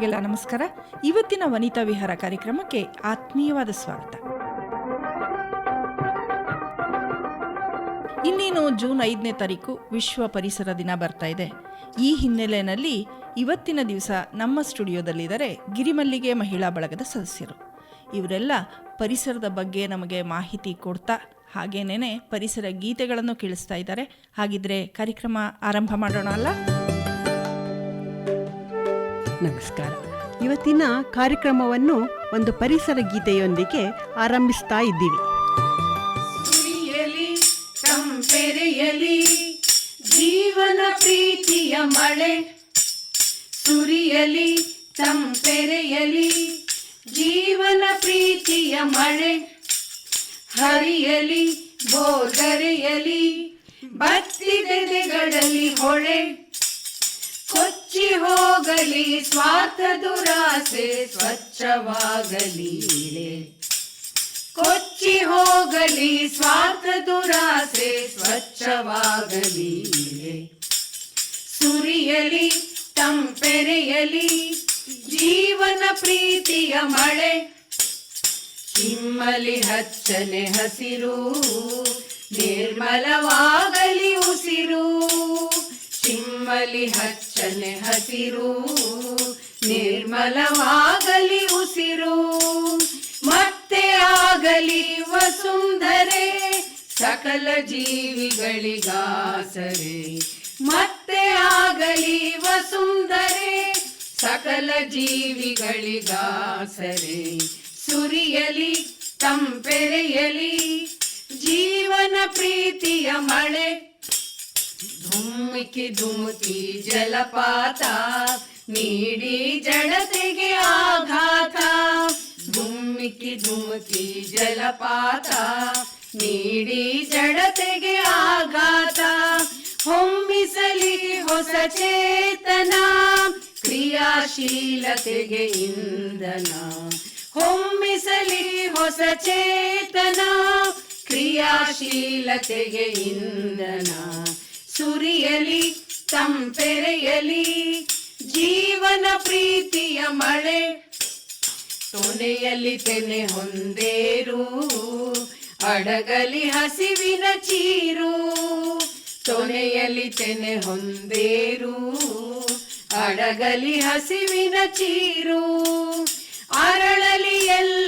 ಕೇಳುಗರಿಗೆಲ್ಲ ನಮಸ್ಕಾರ. ಇವತ್ತಿನ ವನಿತಾ ವಿಹಾರ ಕಾರ್ಯಕ್ರಮಕ್ಕೆ ಆತ್ಮೀಯವಾದ ಸ್ವಾಗತ. ಇನ್ನೇನು ಜೂನ್ ಐದನೇ ತಾರೀಕು ವಿಶ್ವ ಪರಿಸರ ದಿನ ಬರ್ತಾ ಇದೆ. ಈ ಹಿನ್ನೆಲೆಯಲ್ಲಿ ಇವತ್ತಿನ ದಿವಸ ನಮ್ಮ ಸ್ಟುಡಿಯೋದಲ್ಲಿದ್ದಾರೆ ಗಿರಿಮಲ್ಲಿಗೆ ಮಹಿಳಾ ಬಳಗದ ಸದಸ್ಯರು. ಇವರೆಲ್ಲ ಪರಿಸರದ ಬಗ್ಗೆ ನಮಗೆ ಮಾಹಿತಿ ಕೊಡ್ತಾ, ಹಾಗೇನೇನೆ ಪರಿಸರ ಗೀತೆಗಳನ್ನು ಕೇಳಿಸ್ತಾ ಇದ್ದಾರೆ. ಹಾಗಿದ್ರೆ ಕಾರ್ಯಕ್ರಮ ಆರಂಭ ಮಾಡೋಣ ಅಲ್ಲ? ನಮಸ್ಕಾರ. ಇವತ್ತಿನ ಕಾರ್ಯಕ್ರಮವನ್ನು ಒಂದು ಪರಿಸರ ಗೀತೆಯೊಂದಿಗೆ ಆರಂಭಿಸ್ತಾ ಇದ್ದೀವಿ. ಜೀವನ ಪ್ರೀತಿಯ ಮಳೆ. ಸುರಿಯಲಿ ತಂಪೆರೆಯಲಿ ಜೀವನ ಪ್ರೀತಿಯ ಮಳೆ. ಹರಿಯಲಿ ಬೋಧರೆಯಲಿ ಬತ್ತಿದೆದೆಗಳಲ್ಲಿ ಹೊಳೆ. ಕೊಚ್ಚಿ ಹೋಗಲಿ, ಸ್ವಾರ್ಥ ದುರಾಸೆ ಸ್ವಚ್ಛವಾಗಲಿ. ಕೊಚ್ಚಿ ಹೋಗಲಿ, ಸ್ವಾರ್ಥ ದುರಾಸೆ ಸ್ವಚ್ಛವಾಗಲಿ. ಸುರಿಯಲಿ, ತಂಪೆರೆಯಲಿ, ಜೀವನ ಪ್ರೀತಿಯ ಮಳೆ ಹಿಮ್ಮಲಿ ಹಚ್ಚನೆ ಹಸಿರು, ನಿರ್ಮಲವಾಗಲಿ ಉಸಿರು ಚಿಮ್ಮಲಿ ಹಚ್ಚನೆ ಹಸಿರು, ನಿರ್ಮಲವಾಗಲಿ ಉಸಿರು, ಮತ್ತೆ ಆಗಲಿ ವಸುಂಧರೆ, ಸಕಲ ಜೀವಿಗಳಿಗಾಸರೆ. ಮತ್ತೆ ಆಗಲಿ ವಸುಂಧರೆ, ಸಕಲ ಜೀವಿಗಳಿಗಾಸರೆ. ಸುರಿಯಲಿ, ತಂಪೆರೆಯಲಿ, ಜೀವನ ಪ್ರೀತಿಯ ಮಳೆ ಧುಮ್ಮಿಕಿ ಧುಮುಕಿ ಜಲಪಾತ, ನೀಡಿ ಜಡತೆಗೆ ಆಘಾತ. ಧುಮ್ಮಿಕಿ ಧುಮುಕಿ ಜಲಪಾತ, ನೀಡಿ ಜಡತೆಗೆ ಆಘಾತ. ಹೊಮ್ಮಿಸಲಿ ಹೊಸ ಚೇತನ, ಕ್ರಿಯಾಶೀಲತೆಗೆ ಇಂಧನ. ಹೊಮ್ಮಿಸಲಿ ಹೊಸ ಚೇತನ, ಕ್ರಿಯಾಶೀಲತೆಗೆ ಇಂಧನ. ಸುರಿಯಲಿ, ತಂಪೆರೆಯಲಿ, ಜೀವನ ಪ್ರೀತಿಯ ಮಳೆ. ತೊನೆಯಲ್ಲಿ ತೆನೆ ಹೊಂದೇರು, ಅಡಗಲಿ ಹಸಿವಿನ ಚೀರು. ತೊನೆಯಲ್ಲಿ ತೆನೆ ಹೊಂದೇರು, ಅಡಗಲಿ ಹಸಿವಿನ ಚೀರು. ಅರಳಲಿ ಎಲ್ಲೆಡೆ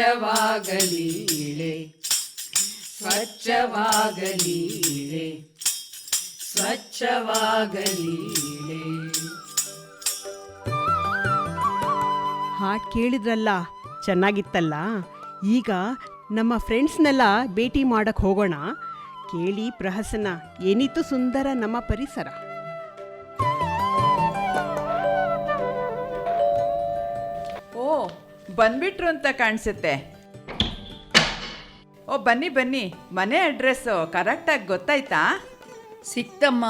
ಸ್ವಚ್ಛವಾಗಲಿ. ಸ್ವಚ್ಛವಾಗಲಿ. ಸ್ವಚ್ಛವಾಗಲಿ. ಹಾಡು ಕೇಳಿದ್ರಲ್ಲ, ಚೆನ್ನಾಗಿತ್ತಲ್ಲ ಈಗ ನಮ್ಮ ಫ್ರೆಂಡ್ಸ್ನೆಲ್ಲ ಭೇಟಿ ಮಾಡಕ್ಕೆ ಹೋಗೋಣ ಕೇಳಿ ಪ್ರಹಸನ, ಏನಿತ್ತು ಸುಂದರ ನಮ್ಮ ಪರಿಸರ ಬಂದ್ಬಿಟ್ರು ಅಂತ ಕಾಣಿಸುತ್ತೆ. ಓ ಬನ್ನಿ ಬನ್ನಿ. ಮನೆ ಅಡ್ರೆಸ್ಸು ಕರೆಕ್ಟಾಗಿ ಗೊತ್ತಾಯ್ತಾ? ಸಿಕ್ತಮ್ಮ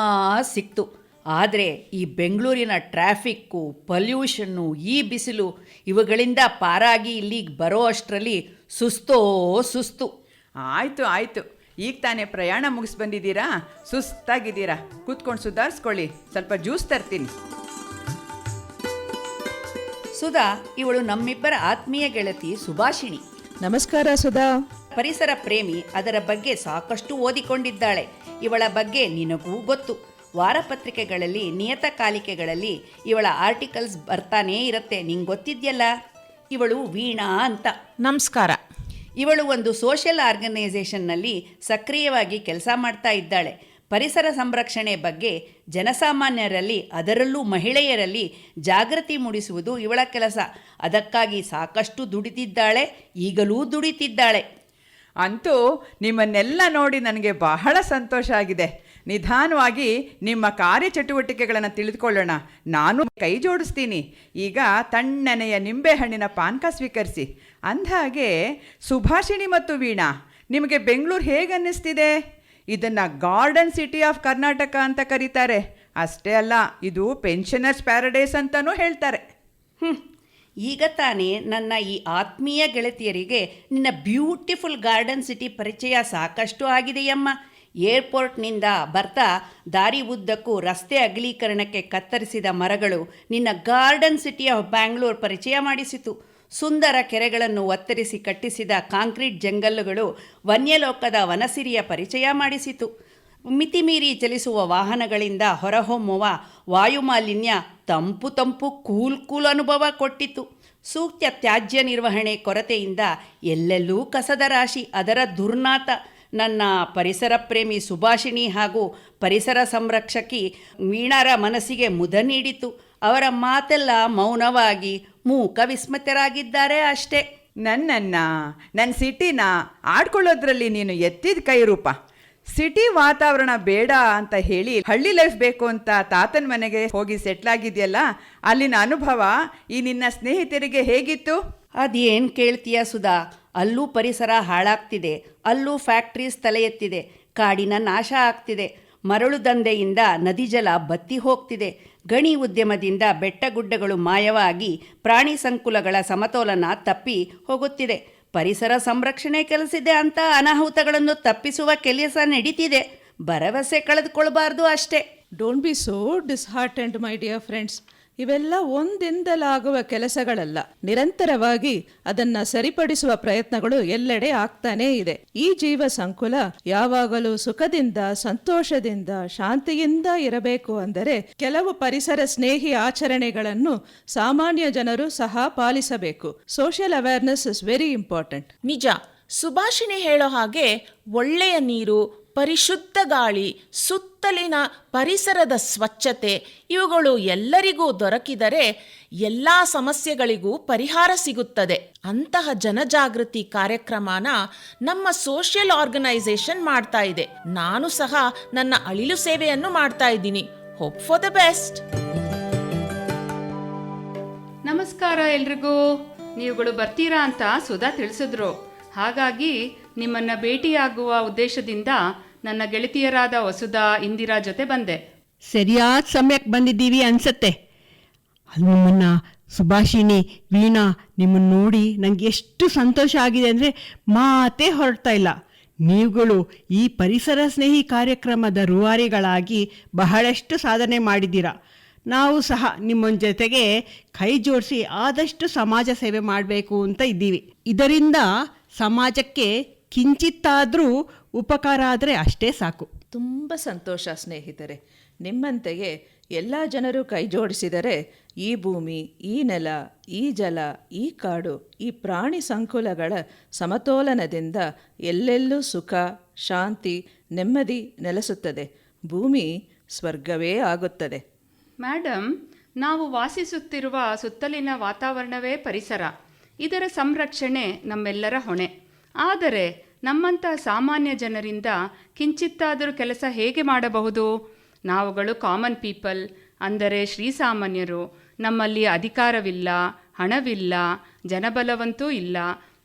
ಸಿಕ್ತು. ಆದರೆ ಈ ಬೆಂಗಳೂರಿನ ಟ್ರಾಫಿಕ್ಕು ಪಲ್ಯೂಷನ್ನು ಈ ಬಿಸಿಲು ಇವುಗಳಿಂದ ಪಾರಾಗಿ ಇಲ್ಲಿಗೆ ಬರೋ ಅಷ್ಟರಲ್ಲಿ ಸುಸ್ತೋ ಸುಸ್ತು. ಆಯಿತು ಆಯಿತು. ಈಗ ತಾನೇ ಪ್ರಯಾಣ ಮುಗಿಸ್ ಬಂದಿದ್ದೀರಾ? ಸುಸ್ತಾಗಿದ್ದೀರಾ? ಕೂತ್ಕೊಂಡು ಸುಧಾರಿಸ್ಕೊಳ್ಳಿ. ಸ್ವಲ್ಪ ಜ್ಯೂಸ್ ತರ್ತೀನಿ. ಸುಧಾ ಇವಳು ನಮ್ಮಿಬ್ಬರ ಆತ್ಮೀಯ ಗೆಳತಿ ಸುಭಾಷಿಣಿ. ನಮಸ್ಕಾರ ಸುಧಾ. ಪರಿಸರ ಪ್ರೇಮಿ ಅದರ ಬಗ್ಗೆ ಸಾಕಷ್ಟು ಓದಿಕೊಂಡಿದ್ದಾಳೆ. ಇವಳ ಬಗ್ಗೆ ನಿನಗೂ ಗೊತ್ತು. ವಾರಪತ್ರಿಕೆಗಳಲ್ಲಿ ನಿಯತಕಾಲಿಕೆಗಳಲ್ಲಿ ಇವಳ ಆರ್ಟಿಕಲ್ಸ್ ಬರ್ತಾನೇ ಇರುತ್ತೆ. ನಿಂಗೆ ಗೊತ್ತಿದ್ಯಲ್ಲ? ಇವಳು ವೀಣಾ ಅಂತ. ನಮಸ್ಕಾರ. ಇವಳು ಒಂದು ಸೋಷಿಯಲ್ ಆರ್ಗನೈಸೇಷನ್ನಲ್ಲಿ ಸಕ್ರಿಯವಾಗಿ ಕೆಲಸ ಮಾಡ್ತಾ ಇದ್ದಾಳೆ. ಪರಿಸರ ಸಂರಕ್ಷಣೆ ಬಗ್ಗೆ ಜನಸಾಮಾನ್ಯರಲ್ಲಿ, ಅದರಲ್ಲೂ ಮಹಿಳೆಯರಲ್ಲಿ ಜಾಗೃತಿ ಮೂಡಿಸುವುದು ಇವಳ ಕೆಲಸ. ಅದಕ್ಕಾಗಿ ಸಾಕಷ್ಟು ದುಡಿತಿದ್ದಾಳೆ, ಈಗಲೂ ದುಡಿತಿದ್ದಾಳೆ. ಅಂತೂ ನಿಮ್ಮನ್ನೆಲ್ಲ ನೋಡಿ ನನಗೆ ಬಹಳ ಸಂತೋಷ ಆಗಿದೆ. ನಿಧಾನವಾಗಿ ನಿಮ್ಮ ಕಾರ್ಯಚಟುವಟಿಕೆಗಳನ್ನು ತಿಳಿದುಕೊಳ್ಳೋಣ. ನಾನು ಕೈ ಜೋಡಿಸ್ತೀನಿ. ಈಗ ತಣ್ಣನೆಯ ನಿಂಬೆಹಣ್ಣಿನ ಪಾನಕ ಸ್ವೀಕರಿಸಿ. ಅಂದಹಾಗೆ, ಸುಭಾಷಿಣಿ ಮತ್ತು ವೀಣಾ, ನಿಮಗೆ ಬೆಂಗಳೂರು ಹೇಗೆ ಅನ್ನಿಸ್ತಿದೆ ಇದನ್ನು ಗಾರ್ಡನ್ ಸಿಟಿ ಆಫ್ ಕರ್ನಾಟಕ ಅಂತ ಕರೀತಾರೆ. ಅಷ್ಟೇ ಅಲ್ಲ, ಇದು ಪೆನ್ಷನರ್ಸ್ ಪ್ಯಾರಡೈಸ್ ಅಂತಲೂ ಹೇಳ್ತಾರೆ. ಹ್ಞೂ ಈಗ ತಾನೇ ನನ್ನ ಈ ಆತ್ಮೀಯ ಗೆಳತಿಯರಿಗೆ ನಿನ್ನ ಬ್ಯೂಟಿಫುಲ್ ಗಾರ್ಡನ್ ಸಿಟಿ ಪರಿಚಯ ಸಾಕಷ್ಟು ಆಗಿದೆಯಮ್ಮ. ಏರ್ಪೋರ್ಟ್ನಿಂದ ಬರ್ತಾ ದಾರಿ ಉದ್ದಕ್ಕೂ ರಸ್ತೆ ಅಗಲೀಕರಣಕ್ಕೆ ಕತ್ತರಿಸಿದ ಮರಗಳು ನಿನ್ನ ಗಾರ್ಡನ್ ಸಿಟಿ ಆಫ್ ಬ್ಯಾಂಗ್ಳೂರ್ ಪರಿಚಯ ಮಾಡಿಸಿತು. ಸುಂದರ ಕೆರೆಗಳನ್ನು ಒತ್ತರಿಸಿ ಕಟ್ಟಿಸಿದ ಕಾಂಕ್ರೀಟ್ ಜಂಗಲ್ಲುಗಳು ವನ್ಯಲೋಕದ ವನಸಿರಿಯ ಪರಿಚಯ ಮಾಡಿಸಿತು. ಮಿತಿಮೀರಿ ಚಲಿಸುವ ವಾಹನಗಳಿಂದ ಹೊರಹೊಮ್ಮುವ ವಾಯುಮಾಲಿನ್ಯ ತಂಪು ತಂಪು ಕೂಲ್ ಕೂಲ್ ಅನುಭವ ಕೊಟ್ಟಿತು. ಸೂಕ್ತ ತ್ಯಾಜ್ಯ ನಿರ್ವಹಣೆ ಕೊರತೆಯಿಂದ ಎಲ್ಲೆಲ್ಲೂ ಕಸದ ರಾಶಿ, ಅದರ ದುರ್ನಾತ. ನನ್ನ ಪರಿಸರ ಪ್ರೇಮಿ ಸುಭಾಷಿಣಿ ಹಾಗೂ ಪರಿಸರ ಸಂರಕ್ಷಕಿ ವೀಣಾರ ಮನಸ್ಸಿಗೆ ಮುದ ನೀಡಿತು. ಅವರ ಮಾತೆಲ್ಲ ಮೌನವಾಗಿ ಮೂಕ ವಿಸ್ಮಿತರಾಗಿದ್ದಾರೆ ಅಷ್ಟೇ. ನನ್ನನ್ನ ನನ್ನ ಸಿಟಿನ ಆಡ್ಕೊಳ್ಳೋದ್ರಲ್ಲಿ ನೀನು ಎತ್ತಿದ ಕೈ ರೂಪ. ಸಿಟಿ ವಾತಾವರಣ ಬೇಡ ಅಂತ ಹೇಳಿ ಹಳ್ಳಿ ಲೈಫ್ ಬೇಕು ಅಂತ ತಾತನ ಮನೆಗೆ ಹೋಗಿ ಸೆಟ್ಲ್ ಆಗಿದೆಯಲ್ಲ ಅಲ್ಲಿನ ಅನುಭವ ಈ ನಿನ್ನ ಸ್ನೇಹಿತರಿಗೆ ಹೇಗಿತ್ತು? ಅದೇನ್ ಕೇಳ್ತೀಯ ಸುಧಾ ಅಲ್ಲೂ ಪರಿಸರ ಹಾಳಾಗ್ತಿದೆ ಅಲ್ಲೂ ಫ್ಯಾಕ್ಟ್ರೀಸ್ ತಲೆ ಎತ್ತಿದೆ ಕಾಡಿನ ನಾಶ ಆಗ್ತಿದೆ ಮರಳು ದಂಧೆಯಿಂದ ನದಿ ಜಲ ಬತ್ತಿ ಹೋಗ್ತಿದೆ. ಗಣಿ ಉದ್ಯಮದಿಂದ ಬೆಟ್ಟಗುಡ್ಡಗಳು ಮಾಯವಾಗಿ ಪ್ರಾಣಿ ಸಂಕುಲಗಳ ಸಮತೋಲನ ತಪ್ಪಿ ಹೋಗುತ್ತಿದೆ. ಪರಿಸರ ಸಂರಕ್ಷಣೆ ಕೆಲಸಿದೆ ಅಂತ ಅನಾಹುತಗಳನ್ನು ತಪ್ಪಿಸುವ ಕೆಲಸ ನಡೀತಿದೆ. ಭರವಸೆ ಕಳೆದುಕೊಳ್ಬಾರ್ದು ಅಷ್ಟೇ. Don't be so disheart my dear friends ಇವೆಲ್ಲ ಒಂದಿಂದಲಾಗುವ ಕೆಲಸಗಳಲ್ಲ. ನಿರಂತರವಾಗಿ ಅದನ್ನ ಸರಿಪಡಿಸುವ ಪ್ರಯತ್ನಗಳು ಎಲ್ಲೆಡೆ ಆಗ್ತಾನೇ ಇದೆ. ಈ ಜೀವ ಸಂಕುಲ ಯಾವಾಗಲೂ ಸುಖದಿಂದ, ಸಂತೋಷದಿಂದ, ಶಾಂತಿಯಿಂದ ಇರಬೇಕು ಅಂದರೆ ಕೆಲವು ಪರಿಸರ ಸ್ನೇಹಿ ಆಚರಣೆಗಳನ್ನು ಸಾಮಾನ್ಯ ಜನರು ಸಹ ಪಾಲಿಸಬೇಕು. Social awareness is very important. ನಿಜ. ಸುಭಾಷಿಣಿ ಹೇಳೋ ಹಾಗೆ ಒಳ್ಳೆಯ ನೀರು ಪರಿಶುದ್ಧ ಗಾಳಿ, ಸುತ್ತಲಿನ ಪರಿಸರದ ಸ್ವಚ್ಛತೆ, ಇವುಗಳು ಎಲ್ಲರಿಗೂ ದೊರಕಿದರೆ ಎಲ್ಲ ಸಮಸ್ಯೆಗಳಿಗೂ ಪರಿಹಾರ ಸಿಗುತ್ತದೆ. ಅಂತಹ ಜನಜಾಗೃತಿ ಕಾರ್ಯಕ್ರಮನ ನಮ್ಮ ಸೋಷಿಯಲ್ ಆರ್ಗನೈಸೇಷನ್ ಮಾಡ್ತಾ ಇದೆ. ನಾನು ಸಹ ನನ್ನ ಅಳಿಲು ಸೇವೆಯನ್ನು ಮಾಡ್ತಾ ಇದ್ದೀನಿ. ಹೋಪ್ ಫಾರ್ ದ ಬೆಸ್ಟ್ ನಮಸ್ಕಾರ ಎಲ್ರಿಗೂ. ನೀವುಗಳು ಬರ್ತೀರಾ ಅಂತ ಸುಧಾ ತಿಳಿಸಿದ್ರು. ಹಾಗಾಗಿ ನಿಮ್ಮನ್ನ ಭೇಟಿಯಾಗುವ ಉದ್ದೇಶದಿಂದ ನನ್ನ ಗೆಳತಿಯರಾದ ವಸುಧಾ ಇಂದಿರಾ ಜೊತೆ ಬಂದೆ. ಸರಿಯಾದ ಸಮಯಕ್ಕೆ ಬಂದಿದ್ದೀವಿ ಅನ್ಸತ್ತೆ. ಅಲ್ಲಿ ನಿಮ್ಮನ್ನ ಸುಭಾಷಿಣಿ, ವೀಣಾ ನಿಮ್ಮನ್ನು ನೋಡಿ ನನಗೆ ಎಷ್ಟು ಸಂತೋಷ ಆಗಿದೆ ಅಂದರೆ ಮಾತೇ ಹೊರಡ್ತಾ ಇಲ್ಲ. ನೀವುಗಳು ಈ ಪರಿಸರ ಸ್ನೇಹಿ ಕಾರ್ಯಕ್ರಮದ ರೂವಾರಿಗಳಾಗಿ ಬಹಳಷ್ಟು ಸಾಧನೆ ಮಾಡಿದ್ದೀರಾ. ನಾವು ಸಹ ನಿಮ್ಮ ಜೊತೆಗೆ ಕೈ ಜೋಡಿಸಿ ಆದಷ್ಟು ಸಮಾಜ ಸೇವೆ ಮಾಡಬೇಕು ಅಂತ ಇದ್ದೀವಿ. ಇದರಿಂದ ಸಮಾಜಕ್ಕೆ ಕಿಂಚಿತ್ತಾದರೂ ಉಪಕಾರ ಆದರೆ ಅಷ್ಟೇ ಸಾಕು. ತುಂಬ ಸಂತೋಷ ಸ್ನೇಹಿತರೆ. ನಿಮ್ಮಂತೆಯೇ ಎಲ್ಲ ಜನರು ಕೈ ಜೋಡಿಸಿದರೆ ಈ ಭೂಮಿ ಈ ನೆಲ ಈ ಜಲ ಈ ಕಾಡು ಈ ಪ್ರಾಣಿ ಸಂಕುಲಗಳ ಸಮತೋಲನದಿಂದ ಎಲ್ಲೆಲ್ಲೂ ಸುಖ ಶಾಂತಿ ನೆಮ್ಮದಿ ನೆಲೆಸುತ್ತದೆ. ಭೂಮಿ ಸ್ವರ್ಗವೇ ಆಗುತ್ತದೆ. ಮೇಡಮ್ ನಾವು ವಾಸಿಸುತ್ತಿರುವ ಸುತ್ತಲಿನ ವಾತಾವರಣವೇ ಪರಿಸರ. ಇದರ ಸಂರಕ್ಷಣೆ ನಮ್ಮೆಲ್ಲರ ಹೊಣೆ. ಆದರೆ ನಮ್ಮಂಥ ಸಾಮಾನ್ಯ ಜನರಿಂದ ಕಿಂಚಿತ್ತಾದರೂ ಕೆಲಸ ಹೇಗೆ ಮಾಡಬಹುದು? ನಾವುಗಳು ಕಾಮನ್ ಪೀಪಲ್, ಅಂದರೆ ಶ್ರೀಸಾಮಾನ್ಯರು ನಮ್ಮಲ್ಲಿ ಅಧಿಕಾರವಿಲ್ಲ, ಹಣವಿಲ್ಲ, ಜನಬಲವಂತೂ ಇಲ್ಲ.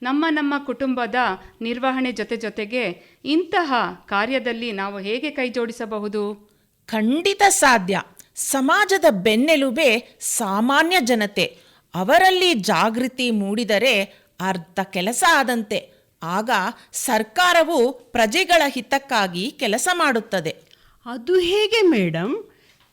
ನಮ್ಮ ನಮ್ಮ ಕುಟುಂಬದ ನಿರ್ವಹಣೆ ಜೊತೆ ಜೊತೆಗೆ ಇಂತಹ ಕಾರ್ಯದಲ್ಲಿ ನಾವು ಹೇಗೆ ಕೈಜೋಡಿಸಬಹುದು? ಖಂಡಿತ ಸಾಧ್ಯ. ಸಮಾಜದ ಬೆನ್ನೆಲುಬೆ ಸಾಮಾನ್ಯ ಜನತೆ. ಅವರಲ್ಲಿ ಜಾಗೃತಿ ಮೂಡಿದರೆ ಅರ್ಧ ಕೆಲಸ ಆದಂತೆ. ಆಗ ಸರ್ಕಾರವು ಪ್ರಜೆಗಳ ಹಿತಕ್ಕಾಗಿ ಕೆಲಸ ಮಾಡುತ್ತದೆ. ಅದು ಹೇಗೆ ಮೇಡಮ್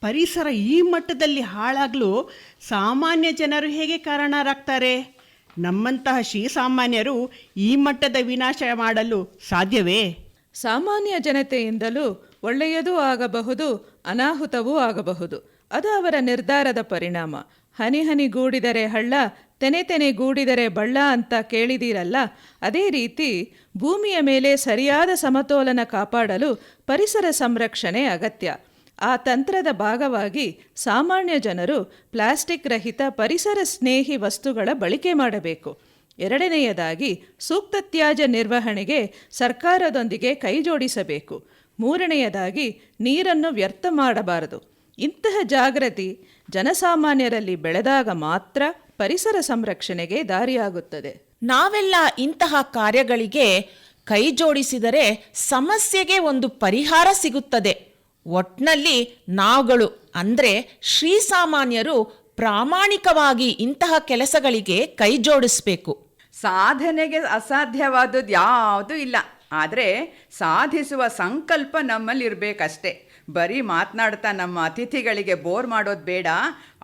ಪರಿಸರ ಈ ಮಟ್ಟದಲ್ಲಿ ಹಾಳಾಗಲು ಸಾಮಾನ್ಯ ಜನರು ಹೇಗೆ ಕಾರಣರಾಗ್ತಾರೆ? ನಮ್ಮಂತಹ ಶ್ರೀಸಾಮಾನ್ಯರು ಈ ಮಟ್ಟದ ವಿನಾಶ ಮಾಡಲು ಸಾಧ್ಯವೇ? ಸಾಮಾನ್ಯ ಜನತೆಯಿಂದಲೂ ಒಳ್ಳೆಯದೂ ಆಗಬಹುದು ಅನಾಹುತವೂ ಆಗಬಹುದು. ಅದು ಅವರ ನಿರ್ಧಾರದ ಪರಿಣಾಮ. ಹನಿ ಹನಿ ಗೂಡಿದರೆ ಹಳ್ಳ ತೆನೆ ತೆನೆ ಗೂಡಿದರೆ ಬಳ್ಳ ಅಂತ ಕೇಳಿದೀರಲ್ಲ, ಅದೇ ರೀತಿ ಭೂಮಿಯ ಮೇಲೆ ಸರಿಯಾದ ಸಮತೋಲನ ಕಾಪಾಡಲು ಪರಿಸರ ಸಂರಕ್ಷಣೆ ಅಗತ್ಯ. ಆ ತಂತ್ರದ ಭಾಗವಾಗಿ ಸಾಮಾನ್ಯ ಜನರು ಪ್ಲಾಸ್ಟಿಕ್ ರಹಿತ ಪರಿಸರ ಸ್ನೇಹಿ ವಸ್ತುಗಳ ಬಳಕೆ ಮಾಡಬೇಕು. ಎರಡನೆಯದಾಗಿ ಸೂಕ್ತ ತ್ಯಾಜ್ಯ ನಿರ್ವಹಣೆಗೆ ಸರ್ಕಾರದೊಂದಿಗೆ ಕೈಜೋಡಿಸಬೇಕು. ಮೂರನೆಯದಾಗಿ ನೀರನ್ನು ವ್ಯರ್ಥ ಮಾಡಬಾರದು. ಇಂತಹ ಜಾಗೃತಿ ಜನಸಾಮಾನ್ಯರಲ್ಲಿ ಬೆಳೆದಾಗ ಮಾತ್ರ ಪರಿಸರ ಸಂರಕ್ಷಣೆಗೆ ದಾರಿಯಾಗುತ್ತದೆ. ನಾವೆಲ್ಲ ಇಂತಹ ಕಾರ್ಯಗಳಿಗೆ ಕೈ ಜೋಡಿಸಿದರೆ ಸಮಸ್ಯೆಗೆ ಒಂದು ಪರಿಹಾರ ಸಿಗುತ್ತದೆ. ಒಟ್ನಲ್ಲಿ ನಾವುಗಳು ಅಂದರೆ ಶ್ರೀಸಾಮಾನ್ಯರು ಪ್ರಾಮಾಣಿಕವಾಗಿ ಇಂತಹ ಕೆಲಸಗಳಿಗೆ ಕೈ ಜೋಡಿಸ್ಬೇಕು. ಸಾಧನೆಗೆ ಅಸಾಧ್ಯವಾದದ್ದು ಯಾವುದೂ ಇಲ್ಲ. ಆದರೆ ಸಾಧಿಸುವ ಸಂಕಲ್ಪ ನಮ್ಮಲ್ಲಿ ಇರಬೇಕಷ್ಟೇ ಬರೀ ಮಾತನಾಡ್ತಾ ನಮ್ಮ ಅತಿಥಿಗಳಿಗೆ ಬೋರ್ ಮಾಡೋದು ಬೇಡ,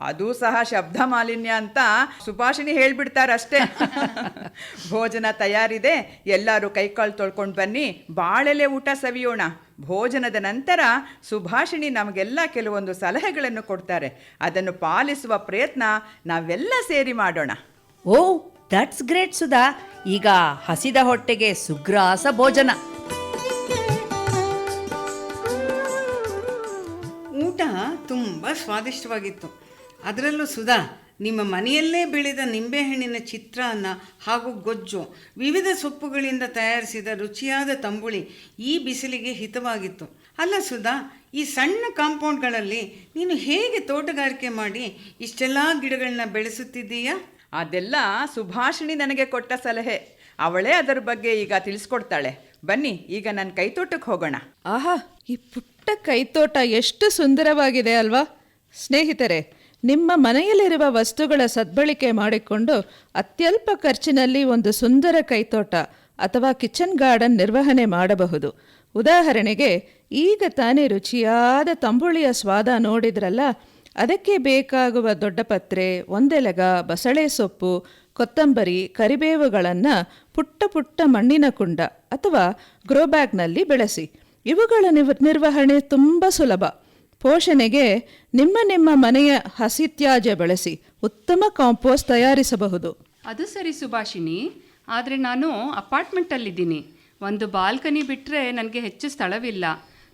ಅದು ಸಹ ಶಬ್ದ ಮಾಲಿನ್ಯ ಅಂತ ಸುಭಾಷಿಣಿ ಹೇಳ್ಬಿಡ್ತಾರಷ್ಟೇ. ಭೋಜನ ತಯಾರಿದೆ, ಎಲ್ಲರೂ ಕೈಕಾಲು ತೊಳ್ಕೊಂಡು ಬನ್ನಿ, ಬಾಳೆಲೆ ಊಟ ಸವಿಯೋಣ. ಭೋಜನದ ನಂತರ ಸುಭಾಷಿಣಿ ನಮಗೆಲ್ಲ ಕೆಲವೊಂದು ಸಲಹೆಗಳನ್ನು ಕೊಡ್ತಾರೆ. ಅದನ್ನು ಪಾಲಿಸುವ ಪ್ರಯತ್ನ ನಾವೆಲ್ಲ ಸೇರಿ ಮಾಡೋಣ. Oh that's great Sudha. ಈಗ ಹಸಿದ ಹೊಟ್ಟೆಗೆ ಸುಗ್ರಾಸ ಭೋಜನ. ತುಂಬ ಸ್ವಾದಿಷ್ಟವಾಗಿತ್ತು. ಅದರಲ್ಲೂ ಸುಧಾ ನಿಮ್ಮ ಮನೆಯಲ್ಲೇ ಬೆಳೆದ ನಿಂಬೆಹಣ್ಣಿನ ಚಿತ್ರಾನ್ನ ಹಾಗೂ ಗೊಜ್ಜು ವಿವಿಧ ಸೊಪ್ಪುಗಳಿಂದ ತಯಾರಿಸಿದ ರುಚಿಯಾದ ತಂಬುಳಿ ಈ ಬಿಸಿಲಿಗೆ ಹಿತವಾಗಿತ್ತು. ಅಲ್ಲ ಸುಧಾ ಈ ಸಣ್ಣ ಕಾಂಪೌಂಡ್ಗಳಲ್ಲಿ ನೀನು ಹೇಗೆ ತೋಟಗಾರಿಕೆ ಮಾಡಿ ಇಷ್ಟೆಲ್ಲ ಗಿಡಗಳನ್ನ ಬೆಳೆಸುತ್ತಿದ್ದೀಯಾ? ಅದೆಲ್ಲ ಸುಭಾಷಿಣಿ ನನಗೆ ಕೊಟ್ಟ ಸಲಹೆ. ಅವಳೇ ಅದರ ಬಗ್ಗೆ ಈಗ ತಿಳಿಸ್ಕೊಡ್ತಾಳೆ. ಬನ್ನಿ ಈಗ ನನ್ನ ಕೈತೋಟಕ್ಕೆ ಹೋಗೋಣ. ಆಹಾ ಈ ಪುಟ್ಟ ಕೈತೋಟ ಎಷ್ಟು ಸುಂದರವಾಗಿದೆ ಅಲ್ವಾ? ಸ್ನೇಹಿತರೆ, ನಿಮ್ಮ ಮನೆಯಲ್ಲಿರುವ ವಸ್ತುಗಳ ಸದ್ಬಳಕೆ ಮಾಡಿಕೊಂಡು ಅತ್ಯಲ್ಪ ಖರ್ಚಿನಲ್ಲಿ ಒಂದು ಸುಂದರ ಕೈತೋಟ ಅಥವಾ ಕಿಚನ್ ಗಾರ್ಡನ್ ನಿರ್ವಹಣೆ ಮಾಡಬಹುದು. ಉದಾಹರಣೆಗೆ, ಈಗ ತಾನೇ ರುಚಿಯಾದ ತಂಬುಳಿಯ ಸ್ವಾದ ನೋಡಿದ್ರಲ್ಲ, ಅದಕ್ಕೆ ಬೇಕಾಗುವ ದೊಡ್ಡ ಪತ್ರೆ, ಒಂದೆಲಗ ಬಸಳೆ ಸೊಪ್ಪು, ಕೊತ್ತಂಬರಿ, ಕರಿಬೇವುಗಳನ್ನು ಪುಟ್ಟ ಪುಟ್ಟ ಮಣ್ಣಿನ ಕುಂಡ ಅಥವಾ ಗ್ರೋ ಬ್ಯಾಗ್ನಲ್ಲಿ ಬೆಳೆಸಿ. ಇವುಗಳ ನಿವ್ ನಿರ್ವಹಣೆ ತುಂಬ ಸುಲಭ. ಪೋಷಣೆಗೆ ನಿಮ್ಮ ನಿಮ್ಮ ಮನೆಯ ಹಸಿ ತ್ಯಾಜ್ಯ ಬಳಸಿ ಉತ್ತಮ ಕಾಂಪೋಸ್ಟ್ ತಯಾರಿಸಬಹುದು. ಅದು ಸರಿ ಸುಭಾಷಿಣಿ ಆದರೆ ನಾನು ಅಪಾರ್ಟ್ಮೆಂಟಲ್ಲಿದ್ದೀನಿ. ಒಂದು ಬಾಲ್ಕನಿ ಬಿಟ್ಟರೆ ನನಗೆ ಹೆಚ್ಚು ಸ್ಥಳವಿಲ್ಲ.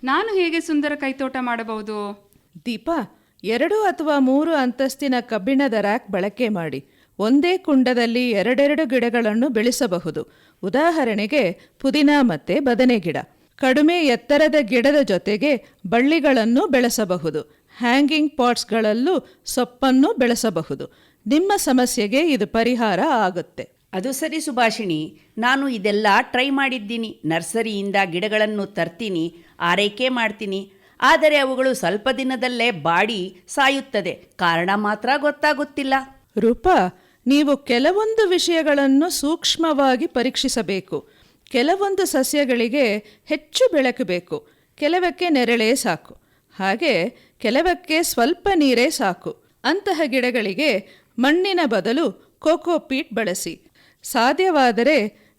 ನಾನು ಹೇಗೆ ಸುಂದರ ಕೈತೋಟ ಮಾಡಬಹುದು? ದೀಪಾ ಎರಡು ಅಥವಾ ಮೂರು ಅಂತಸ್ತಿನ ಕಬ್ಬಿಣದ ರ್ಯಾಕ್ ಬಳಕೆ ಮಾಡಿ. ಒಂದೇ ಕುಂಡದಲ್ಲಿ ಎರಡೆರಡು ಗಿಡಗಳನ್ನು ಬೆಳೆಸಬಹುದು. ಉದಾಹರಣೆಗೆ ಪುದೀನ ಮತ್ತು ಬದನೆ ಗಿಡ. ಕಡಿಮೆ ಎತ್ತರದ ಗಿಡದ ಜೊತೆಗೆ ಬಳ್ಳಿಗಳನ್ನು ಬೆಳೆಸಬಹುದು. ಹ್ಯಾಂಗಿಂಗ್ ಪಾಟ್ಸ್ಗಳಲ್ಲೂ ಸೊಪ್ಪನ್ನು ಬೆಳೆಸಬಹುದು. ನಿಮ್ಮ ಸಮಸ್ಯೆಗೆ ಇದು ಪರಿಹಾರ ಆಗುತ್ತೆ. ಅದು ಸರಿ ಸುಭಾಷಿಣಿ. ನಾನು ಇದೆಲ್ಲ ಟ್ರೈ ಮಾಡಿದ್ದೀನಿ. ನರ್ಸರಿಯಿಂದ ಗಿಡಗಳನ್ನು ತರ್ತೀನಿ ಆರೈಕೆ ಮಾಡ್ತೀನಿ. ಆದರೆ ಅವುಗಳು ಸ್ವಲ್ಪ ದಿನದಲ್ಲೇ ಬಾಡಿ ಸಾಯುತ್ತದೆ. ಕಾರಣ ಮಾತ್ರ ಗೊತ್ತಾಗುತ್ತಿಲ್ಲ. ರೂಪಾ ನೀವು ಕೆಲವೊಂದು ವಿಷಯಗಳನ್ನು ಸೂಕ್ಷ್ಮವಾಗಿ ಪರೀಕ್ಷಿಸಬೇಕು. ಕೆಲವೊಂದು ಸಸ್ಯಗಳಿಗೆ ಹೆಚ್ಚು ಬೆಳಕು ಬೇಕು. ಕೆಲವಕ್ಕೆ ನೆರಳೇ ಸಾಕು. ಹಾಗೆ ಕೆಲವಕ್ಕೆ ಸ್ವಲ್ಪ ನೀರೇ ಸಾಕು. ಅಂತಹ ಗಿಡಗಳಿಗೆ ಮಣ್ಣಿನ ಬದಲು ಕೋಕೋಪೀಟ್ ಬಳಸಿ. ಸಾಧ್ಯವಾದರೆ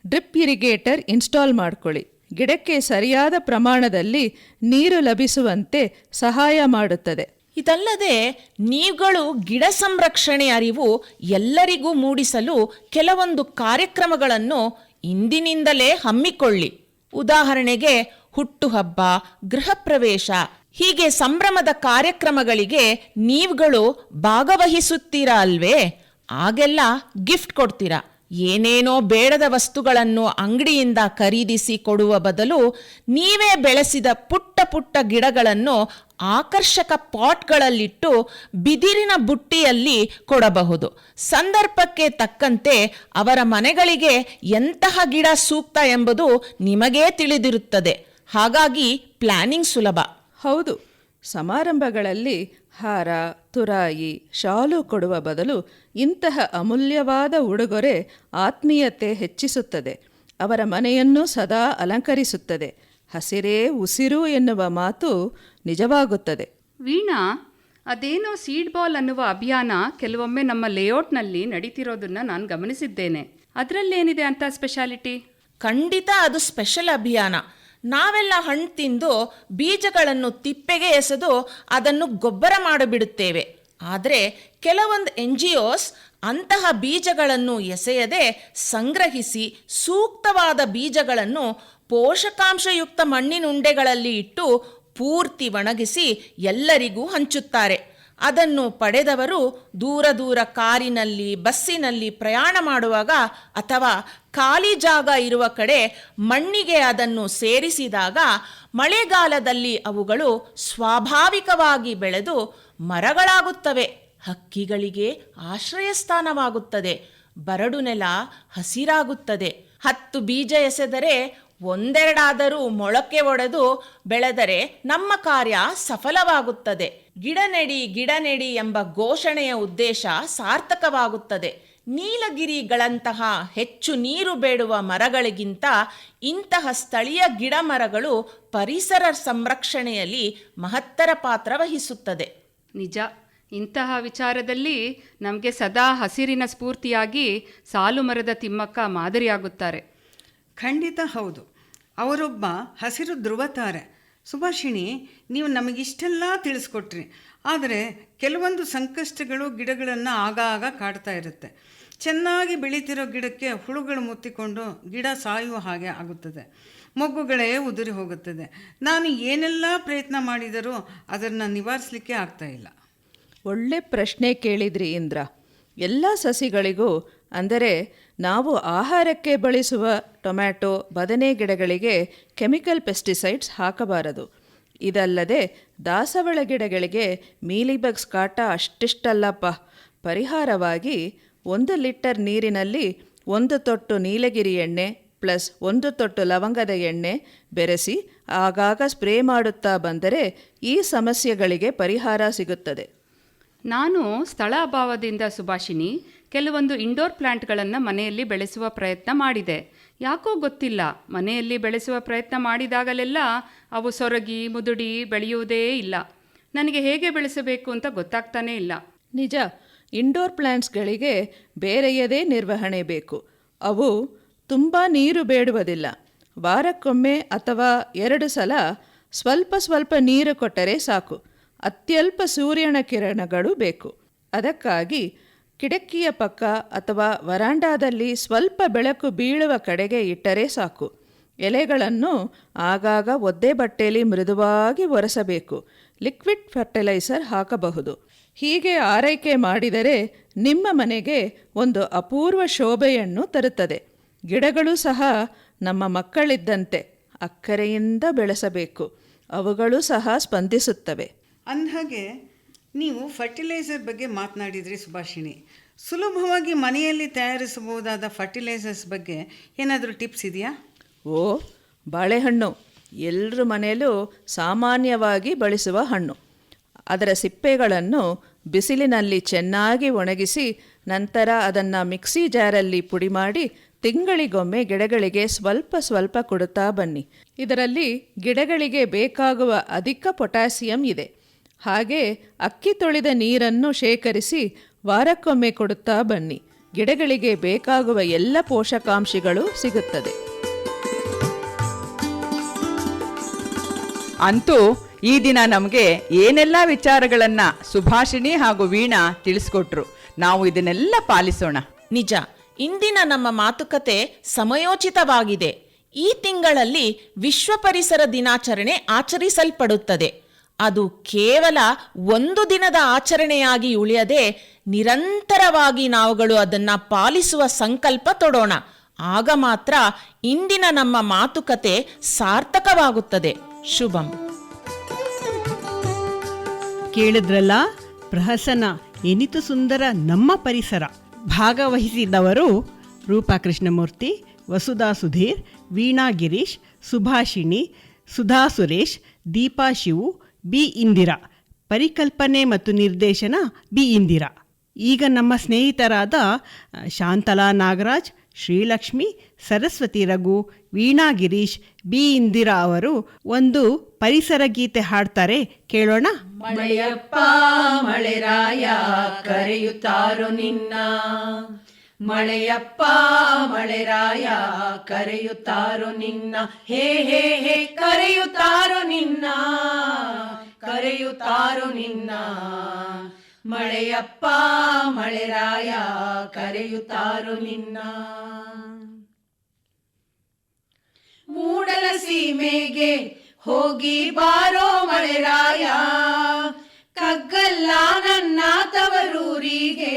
ಡ್ರಿಪ್ ಇರಿಗೇಟರ್ ಇನ್ಸ್ಟಾಲ್ ಮಾಡಿಕೊಳ್ಳಿ. ಗಿಡಕ್ಕೆ ಸರಿಯಾದ ಪ್ರಮಾಣದಲ್ಲಿ ನೀರು ಲಭಿಸುವಂತೆ ಸಹಾಯ ಮಾಡುತ್ತದೆ. ಇದಲ್ಲದೆ ನೀವುಗಳು ಗಿಡ ಸಂರಕ್ಷಣೆ ಅರಿವು ಎಲ್ಲರಿಗೂ ಮೂಡಿಸಲು ಕೆಲವೊಂದು ಕಾರ್ಯಕ್ರಮಗಳನ್ನು ಇಂದಿನಿಂದಲೇ ಹಮ್ಮಿಕೊಳ್ಳಿ. ಉದಾಹರಣೆಗೆ, ಹುಟ್ಟುಹಬ್ಬ, ಗೃಹಪ್ರವೇಶ, ಹೀಗೆ ಸಂಭ್ರಮದ ಕಾರ್ಯಕ್ರಮಗಳಿಗೆ ನೀವುಗಳು ಭಾಗವಹಿಸುತ್ತೀರಾ ಅಲ್ವೇ? ಆಗೆಲ್ಲ ಗಿಫ್ಟ್ ಕೊಡ್ತೀರಾ? ಏನೇನೋ ಬೇಡದ ವಸ್ತುಗಳನ್ನು ಅಂಗಡಿಯಿಂದ ಖರೀದಿಸಿ ಕೊಡುವ ಬದಲು ನೀವೇ ಬೆಳೆಸಿದ ಪುಟ್ಟ ಪುಟ್ಟ ಗಿಡಗಳನ್ನು ಆಕರ್ಷಕ ಪಾಟ್ಗಳಲ್ಲಿಟ್ಟು ಬಿದಿರಿನ ಬುಟ್ಟಿಯಲ್ಲಿ ಕೊಡಬಹುದು. ಸಂದರ್ಭಕ್ಕೆ ತಕ್ಕಂತೆ ಅವರ ಮನೆಗಳಿಗೆ ಎಂತಹ ಗಿಡ ಸೂಕ್ತ ಎಂಬುದು ನಿಮಗೇ ತಿಳಿದಿರುತ್ತದೆ. ಹಾಗಾಗಿ ಪ್ಲಾನಿಂಗ್ ಸುಲಭ. ಹೌದು. ಸಮಾರಂಭಗಳಲ್ಲಿ ಹಾರ, ತುರಾಯಿ, ಶಾಲು ಕೊಡುವ ಬದಲು ಇಂತಹ ಅಮೂಲ್ಯವಾದ ಉಡುಗೊರೆ ಆತ್ಮೀಯತೆ ಹೆಚ್ಚಿಸುತ್ತದೆ. ಅವರ ಮನೆಯನ್ನು ಸದಾ ಅಲಂಕರಿಸುತ್ತದೆ. ಹಸಿರೇ ಉಸಿರು ಎನ್ನುವ ಮಾತು ನಿಜವಾಗುತ್ತದೆ. ವೀಣಾ ಅದೇನೋ ಸೀಡ್ ಬಾಲ್ ಅನ್ನುವ ಅಭಿಯಾನ ಕೆಲವೊಮ್ಮೆ ನಮ್ಮ ಲೇಔಟ್ನಲ್ಲಿ ನಡೀತಿರೋದನ್ನ ನಾನು ಗಮನಿಸಿದ್ದೇನೆ. ಅದರಲ್ಲೇನಿದೆ ಅಂತ ಸ್ಪೆಷಾಲಿಟಿ ಖಂಡಿತ ಅದು ಸ್ಪೆಷಲ್ ಅಭಿಯಾನ. ನಾವೆಲ್ಲ ಹಣ್ಣು ತಿಂದು ಬೀಜಗಳನ್ನು ತಿಪ್ಪೆಗೆ ಎಸೆದು ಅದನ್ನು ಗೊಬ್ಬರ ಮಾಡಿಬಿಡುತ್ತೇವೆ. ಆದರೆ ಕೆಲವೊಂದು ಎನ್ ಜಿ ಒಸ್ ಅಂತಹ ಬೀಜಗಳನ್ನು ಎಸೆಯದೆ ಸಂಗ್ರಹಿಸಿ ಸೂಕ್ತವಾದ ಬೀಜಗಳನ್ನು ಪೋಷಕಾಂಶಯುಕ್ತ ಮಣ್ಣಿನುಂಡೆಗಳಲ್ಲಿ ಇಟ್ಟು ಪೂರ್ತಿ ಒಣಗಿಸಿ ಎಲ್ಲರಿಗೂ ಹಂಚುತ್ತಾರೆ. ಅದನ್ನು ಪಡೆದವರು ದೂರ ದೂರ ಕಾರಿನಲ್ಲಿ, ಬಸ್ಸಿನಲ್ಲಿ ಪ್ರಯಾಣ ಮಾಡುವಾಗ ಅಥವಾ ಖಾಲಿ ಜಾಗ ಇರುವ ಕಡೆ ಮಣ್ಣಿಗೆ ಅದನ್ನು ಸೇರಿಸಿದಾಗ ಮಳೆಗಾಲದಲ್ಲಿ ಅವುಗಳು ಸ್ವಾಭಾವಿಕವಾಗಿ ಬೆಳೆದು ಮರಗಳಾಗುತ್ತವೆ. ಹಕ್ಕಿಗಳಿಗೆ ಆಶ್ರಯ ಸ್ಥಾನವಾಗುತ್ತದೆ ಬರಡು ನೆಲ ಹಸಿರಾಗುತ್ತದೆ. ಹತ್ತು ಬೀಜ ಎಸೆದರೆ ಒಂದೆರಡಾದರೂ ಮೊಳಕೆ ಒಡೆದು ಬೆಳೆದರೆ ನಮ್ಮ ಕಾರ್ಯ ಸಫಲವಾಗುತ್ತದೆ. ಗಿಡ ನೆಡಿ ಗಿಡ ನೆಡಿ ಎಂಬ ಘೋಷಣೆಯ ಉದ್ದೇಶ ಸಾರ್ಥಕವಾಗುತ್ತದೆ. ನೀಲಗಿರಿಗಳಂತಹ ಹೆಚ್ಚು ನೀರು ಬೇಡುವ ಮರಗಳಿಗಿಂತ ಇಂತಹ ಸ್ಥಳೀಯ ಗಿಡ ಮರಗಳು ಪರಿಸರ ಸಂರಕ್ಷಣೆಯಲ್ಲಿ ಮಹತ್ತರ ಪಾತ್ರ ವಹಿಸುತ್ತದೆ. ನಿಜ. ಇಂತಹ ವಿಚಾರದಲ್ಲಿ ನಮಗೆ ಸದಾ ಹಸಿರಿನ ಸ್ಫೂರ್ತಿಯಾಗಿ ಸಾಲು ಮರದ ತಿಮ್ಮಕ್ಕ ಮಾದರಿಯಾಗುತ್ತಾರೆ. ಖಂಡಿತ ಹೌದು. ಅವರೊಬ್ಬ ಹಸಿರು ಧ್ರುವತಾರೆ. ಸುಭಾಷಿಣಿ, ನೀವು ನಮಗಿಷ್ಟೆಲ್ಲ ತಿಳಿಸ್ಕೊಟ್ರಿ. ಆದರೆ ಕೆಲವೊಂದು ಸಂಕಷ್ಟಗಳು ಗಿಡಗಳನ್ನು ಆಗಾಗ ಕಾಡ್ತಾ ಇರುತ್ತೆ. ಚೆನ್ನಾಗಿ ಬೆಳೀತಿರೋ ಗಿಡಕ್ಕೆ ಹುಳುಗಳು ಮುತ್ತಿಕೊಂಡು ಗಿಡ ಸಾಯುವ ಹಾಗೆ ಆಗುತ್ತದೆ. ಮೊಗ್ಗುಗಳೇ ಉದುರಿ ಹೋಗುತ್ತದೆ. ನಾನು ಏನೆಲ್ಲ ಪ್ರಯತ್ನ ಮಾಡಿದರೂ ಅದನ್ನು ನಿವಾರಿಸಲಿಕ್ಕೆ ಆಗ್ತಾ ಇಲ್ಲ. ಒಳ್ಳೆ ಪ್ರಶ್ನೆ ಕೇಳಿದ್ರಿ ಇಂದ್ರ. ಎಲ್ಲ ಸಸಿಗಳಿಗೂ, ಅಂದರೆ ನಾವು ಆಹಾರಕ್ಕೆ ಬಳಸುವ ಟೊಮ್ಯಾಟೊ, ಬದನೆ ಗಿಡಗಳಿಗೆ ಕೆಮಿಕಲ್ ಪೆಸ್ಟಿಸೈಡ್ಸ್ ಹಾಕಬಾರದು. ಇದಲ್ಲದೆ ದಾಸವಾಳ ಗಿಡಗಳಿಗೆ ಮೀಲಿಬಗ್ಸ್ ಕಾಟ ಅಷ್ಟಿಷ್ಟಲ್ಲಪ್ಪ. ಪರಿಹಾರವಾಗಿ ಒಂದು ಲೀಟರ್ ನೀರಿನಲ್ಲಿ ಒಂದು ತೊಟ್ಟು ನೀಲಗಿರಿ ಎಣ್ಣೆ ಪ್ಲಸ್ ಒಂದು ತೊಟ್ಟು ಲವಂಗದ ಎಣ್ಣೆ ಬೆರೆಸಿ ಆಗಾಗ ಸ್ಪ್ರೇ ಮಾಡುತ್ತಾ ಬಂದರೆ ಈ ಸಮಸ್ಯೆಗಳಿಗೆ ಪರಿಹಾರ ಸಿಗುತ್ತದೆ. ನಾನು ಸ್ಥಳ ಅಭಾವದಿಂದ ಸುಭಾಷಿನಿ ಕೆಲವೊಂದು ಇಂಡೋರ್ ಪ್ಲ್ಯಾಂಟ್ಗಳನ್ನು ಮನೆಯಲ್ಲಿ ಬೆಳೆಸುವ ಪ್ರಯತ್ನ ಮಾಡಿದೆ. ಯಾಕೋ ಗೊತ್ತಿಲ್ಲ. ಮನೆಯಲ್ಲಿ ಬೆಳೆಸುವ ಪ್ರಯತ್ನ ಮಾಡಿದಾಗಲೆಲ್ಲ ಅವು ಸೊರಗಿ, ಮುದುಡಿ ಬೆಳೆಯುವುದೇ ಇಲ್ಲ. ನನಗೆ ಹೇಗೆ ಬೆಳೆಸಬೇಕು ಅಂತ ಗೊತ್ತಾಗ್ತಾನೇ ಇಲ್ಲ. ನಿಜ ಇಂಡೋರ್ ಪ್ಲ್ಯಾಂಟ್ಸ್ಗಳಿಗೆ ಬೇರೆಯದೇ ನಿರ್ವಹಣೆ ಬೇಕು. ಅವು ತುಂಬ ನೀರು ಬೇಡುವುದಿಲ್ಲ. ವಾರಕ್ಕೊಮ್ಮೆ ಅಥವಾ ಎರಡು ಸಲ ಸ್ವಲ್ಪ ಸ್ವಲ್ಪ ನೀರು ಕೊಟ್ಟರೆ ಸಾಕು. ಅತ್ಯಲ್ಪ ಸೂರ್ಯನ ಕಿರಣಗಳು ಬೇಕು. ಅದಕ್ಕಾಗಿ ಕಿಟಕಿಯ ಪಕ್ಕ ಅಥವಾ ವರಾಂಡಾದಲ್ಲಿ ಸ್ವಲ್ಪ ಬೆಳಕು ಬೀಳುವ ಕಡೆಗೆ ಇಟ್ಟರೆ ಸಾಕು. ಎಲೆಗಳನ್ನು ಆಗಾಗ ಒದ್ದೆ ಬಟ್ಟೆಯಲ್ಲಿ ಮೃದುವಾಗಿ ಒರೆಸಬೇಕು. ಲಿಕ್ವಿಡ್ ಫರ್ಟಿಲೈಸರ್ ಹಾಕಬಹುದು. ಹೀಗೆ ಆರೈಕೆ ಮಾಡಿದರೆ ನಿಮ್ಮ ಮನೆಗೆ ಒಂದು ಅಪೂರ್ವ ಶೋಭೆಯನ್ನು ತರುತ್ತದೆ. ಗಿಡಗಳು ಸಹ ನಮ್ಮ ಮಕ್ಕಳಿದ್ದಂತೆ ಅಕ್ಕರೆಯಿಂದ ಬೆಳೆಸಬೇಕು. ಅವುಗಳು ಸಹ ಸ್ಪಂದಿಸುತ್ತವೆ. ಅಂದಹಾಗೆ ನೀವು ಫರ್ಟಿಲೈಸರ್ ಬಗ್ಗೆ ಮಾತನಾಡಿದ್ರಿ ಸುಭಾಷಿಣಿ. ಸುಲಭವಾಗಿ ಮನೆಯಲ್ಲಿ ತಯಾರಿಸಬಹುದಾದ ಫರ್ಟಿಲೈಸರ್ಸ್ ಬಗ್ಗೆ ಏನಾದರೂ ಟಿಪ್ಸ್ ಇದೆಯಾ? ಓ, ಬಾಳೆಹಣ್ಣು. ಎಲ್ಲರ ಮನೆಯಲ್ಲೂ ಸಾಮಾನ್ಯವಾಗಿ ಬಳಸುವ ಹಣ್ಣು. ಅದರ ಸಿಪ್ಪೆಗಳನ್ನು ಬಿಸಿಲಿನಲ್ಲಿ ಚೆನ್ನಾಗಿ ಒಣಗಿಸಿ ನಂತರ ಅದನ್ನು ಮಿಕ್ಸಿ ಜಾರಲ್ಲಿ ಪುಡಿ ಮಾಡಿ ತಿಂಗಳಿಗೊಮ್ಮೆ ಗಿಡಗಳಿಗೆ ಸ್ವಲ್ಪ ಸ್ವಲ್ಪ ಕೊಡುತ್ತಾ ಬನ್ನಿ. ಇದರಲ್ಲಿ ಗಿಡಗಳಿಗೆ ಬೇಕಾಗುವ ಅಧಿಕ ಪೊಟ್ಯಾಸಿಯಂ ಇದೆ. ಹಾಗೆ ಅಕ್ಕಿ ತೊಳೆದ ನೀರನ್ನು ಶೇಖರಿಸಿ ವಾರಕ್ಕೊಮ್ಮೆ ಕೊಡುತ್ತಾ ಬನ್ನಿ. ಗಿಡಗಳಿಗೆ ಬೇಕಾಗುವ ಎಲ್ಲ ಪೋಷಕಾಂಶಗಳು ಸಿಗುತ್ತದೆ. ಅಂತೂ ಈ ದಿನ ನಮಗೆ ಏನೆಲ್ಲ ವಿಚಾರಗಳನ್ನ ಸುಭಾಷಿಣಿ ಹಾಗೂ ವೀಣಾ ತಿಳಿಸ್ಕೊಟ್ರು. ನಾವು ಇದನ್ನೆಲ್ಲ ಪಾಲಿಸೋಣ. ನಿಜ ಇಂದಿನ ನಮ್ಮ ಮಾತುಕತೆ ಸಮಯೋಚಿತವಾಗಿದೆ. ಈ ತಿಂಗಳಲ್ಲಿ ವಿಶ್ವ ಪರಿಸರ ದಿನಾಚರಣೆ ಆಚರಿಸಲ್ಪಡುತ್ತದೆ. ಅದು ಕೇವಲ ಒಂದು ದಿನದ ಆಚರಣೆಯಾಗಿ ಉಳಿಯದೆ ನಿರಂತರವಾಗಿ ನಾವುಗಳು ಅದನ್ನ ಪಾಲಿಸುವ ಸಂಕಲ್ಪ ತೊಡೋಣ. ಆಗ ಮಾತ್ರ ಇಂದಿನ ನಮ್ಮ ಮಾತುಕತೆ ಸಾರ್ಥಕವಾಗುತ್ತದೆ. ಶುಭಂ. ಕೇಳಿದ್ರಲ್ಲ, ಪ್ರಹಸನ ಎನಿತು ಸುಂದರ ನಮ್ಮ ಪರಿಸರ. ಭಾಗವಹಿಸಿದವರು ರೂಪಾ ಕೃಷ್ಣಮೂರ್ತಿ ವಸುಧಾ ಸುಧೀರ್, ವೀಣಾ ಗಿರೀಶ್, ಸುಭಾಷಿಣಿ, ಸುಧಾ ಸುರೇಶ್, ದೀಪಾ ಶಿವು ಬಿ ಇಂದಿರಾ. ಪರಿಕಲ್ಪನೆ ಮತ್ತು ನಿರ್ದೇಶನ ಬಿ ಇಂದಿರಾ. ಈಗ ನಮ್ಮ ಸ್ನೇಹಿತರಾದ ಶಾಂತಲಾ ನಾಗರಾಜ್, ಶ್ರೀಲಕ್ಷ್ಮಿ, ಸರಸ್ವತಿ ರಘು, ವೀಣಾ ಗಿರೀಶ್, ಬಿ ಇಂದಿರಾ ಅವರು ಒಂದು ಪರಿಸರ ಗೀತೆ ಹಾಡ್ತಾರೆ. ಕೇಳೋಣ? ಮಳೆಯಪ್ಪ, ಮಳೆರಾಯ, ಕರೆಯುತ್ತಾರೋ ನಿನ್ನ. ಮಳೆಯಪ್ಪ, ಮಳೆರಾಯ, ಕರೆಯುತ್ತಾರೋ ನಿನ್ನ. ಹೇ ಹೇ ಹೇ, ಕರೆಯುತ್ತಾರೋ ನಿನ್ನ. ಕರೆಯುತ್ತಾರೋ ನಿನ್ನ. ಮಳೆಯಪ್ಪ ಮಳೆರಾಯ ಕರೆಯುತ್ತಾರು ನಿನ್ನ. ಮೂಡಲ ಸೀಮೆಗೆ ಹೋಗಿ ಬಾರೋ ಮಳೆರಾಯ ರಾಯ. ಕಗ್ಗಲ್ಲ ನನ್ನ ತವರೂರಿಗೆ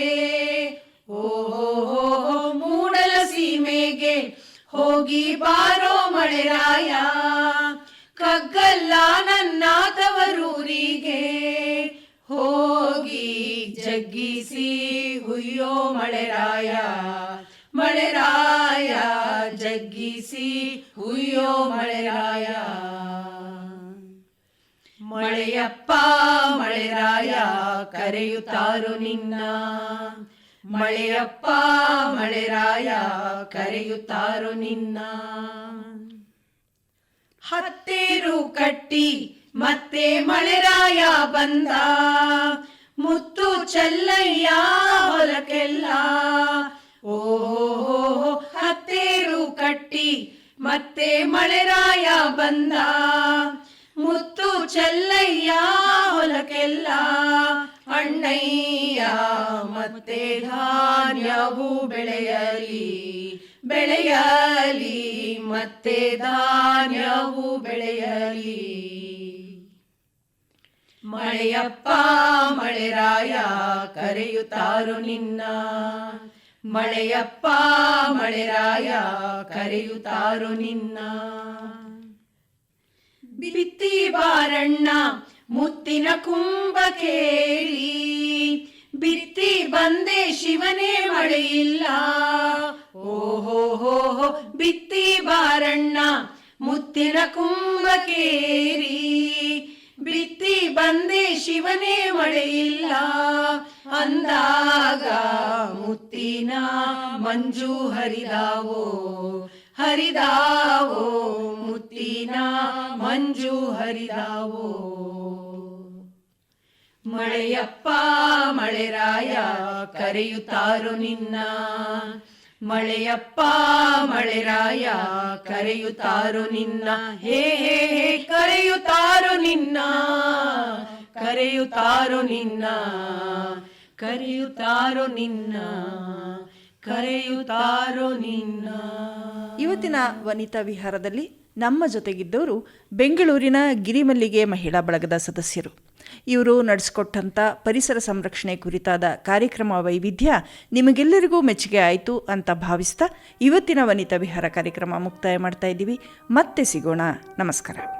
ಓಹೋ ಮೂಡಲ ಸೀಮೆಗೆ ಹೋಗಿ ಬಾರೋ ಮಳೆರಾಯ ಕಗ್ಗಲ್ಲ ನನ್ನ ತವರೂರಿಗೆ ಹೋಗಿ ಜಗ್ಗಿಸಿ ಹುಯ್ಯೋ ಮಳೆರಾಯ. ಮಳೆರಾಯ, ಜಗ್ಗಿಸಿ ಹುಯ್ಯೋ ಮಳೆರಾಯ. ಮಳೆಯಪ್ಪ, ಮಳೆರಾಯ, ಕರೆಯುತ್ತಾರು ನಿನ್ನ. ಮಳೆಯಪ್ಪ, ಮಳೆರಾಯ, ಕರೆಯುತ್ತಾರು ನಿನ್ನ. ಹತ್ತೇರು ಕಟ್ಟಿ ಮತ್ತೆ ಮಳೆರಾಯ ಬಂದ. ಮುತ್ತು ಚಲ್ಲಯ್ಯ ಹೊಲಕ್ಕೆಲ್ಲ. ಓ ಹತ್ತೇರು ಕಟ್ಟಿ ಮತ್ತೆ ಮಳೆರಾಯ ಬಂದ. ಮುತ್ತು ಚಲ್ಲಯ್ಯ ಹೊಲಕ್ಕೆಲ್ಲ. ಅಣ್ಣಯ್ಯ ಮತ್ತೆ ಧಾನ್ಯವು ಬೆಳೆಯಲಿ. ಬೆಳೆಯಲಿ, ಮತ್ತೆ ಧಾನ್ಯವು ಬೆಳೆಯಲಿ. ಮಳೆಯಪ್ಪ ಮಳೆರಾಯ ಕರೆಯುತ್ತಾರು ನಿನ್ನ. ಮಳೆಯಪ್ಪ ಮಳೆರಾಯ ಕರೆಯುತ್ತಾರು ನಿನ್ನ. ಬಿತ್ತಿ ಬಾರಣ್ಣ, ಮುತ್ತಿನ ಕುಂಭ ಕೇಳಿ. ಬಿತ್ತಿ ಬಂದೆ ಶಿವನೇ ಮಳೆಯಿಲ್ಲ. ಓಹೋ ಹೋ ಹೋ ಬಿತ್ತಿ ಬಾರಣ್ಣ, ಮುತ್ತಿನ ಕುಂಭಕೇರಿ. ಬಿತ್ತಿ ಬಂದೆ ಶಿವನೇ ಮಳೆಯಿಲ್ಲ, ಅಂದಾಗ ಮುತ್ತಿನ ಮಂಜು ಹರಿದಾವೋ ಹರಿದಾವೋ, ಮುತ್ತಿನ ಮಂಜು ಹರಿದಾವೋ. ಮಳೆಯಪ್ಪ ಮಳೆರಾಯ ಕರೆಯುತ್ತಾರು ನಿನ್ನ. ಮಳೆಯಪ್ಪ, ಮಳೆರಾಯ, ಕರೆಯುತ್ತಾರು ನಿನ್ನ. ಹೇ ಹೇ ಹೇ, ಕರೆಯುತ್ತಾರು ನಿನ್ನ. ಕರೆಯುತ್ತಾರು ನಿನ್ನ. ಕರೆಯುತ್ತಾರು ನಿನ್ನ. ಕರೆಯುತ್ತಾರು ನಿನ್ನ. ಇವತ್ತಿನ ವನಿತಾ ವಿಹಾರದಲ್ಲಿ ನಮ್ಮ ಜೊತೆಗಿದ್ದವರು ಬೆಂಗಳೂರಿನ ಗಿರಿಮಲ್ಲಿಗೆ ಮಹಿಳಾ ಬಳಗದ ಸದಸ್ಯರು. ಇವರು ನಡೆಸಿಕೊಟ್ಟಂಥ ಪರಿಸರ ಸಂರಕ್ಷಣೆ ಕುರಿತಾದ ಕಾರ್ಯಕ್ರಮ ವೈವಿಧ್ಯ ನಿಮಗೆಲ್ಲರಿಗೂ ಮೆಚ್ಚುಗೆ ಆಯಿತು ಅಂತ ಭಾವಿಸ್ತಾ ಇವತ್ತಿನ ವನಿತಾ ವಿಹಾರ ಕಾರ್ಯಕ್ರಮ ಮುಕ್ತಾಯ ಮಾಡ್ತಾ ಇದ್ದೀವಿ. ಮತ್ತೆ ಸಿಗೋಣ. ನಮಸ್ಕಾರ.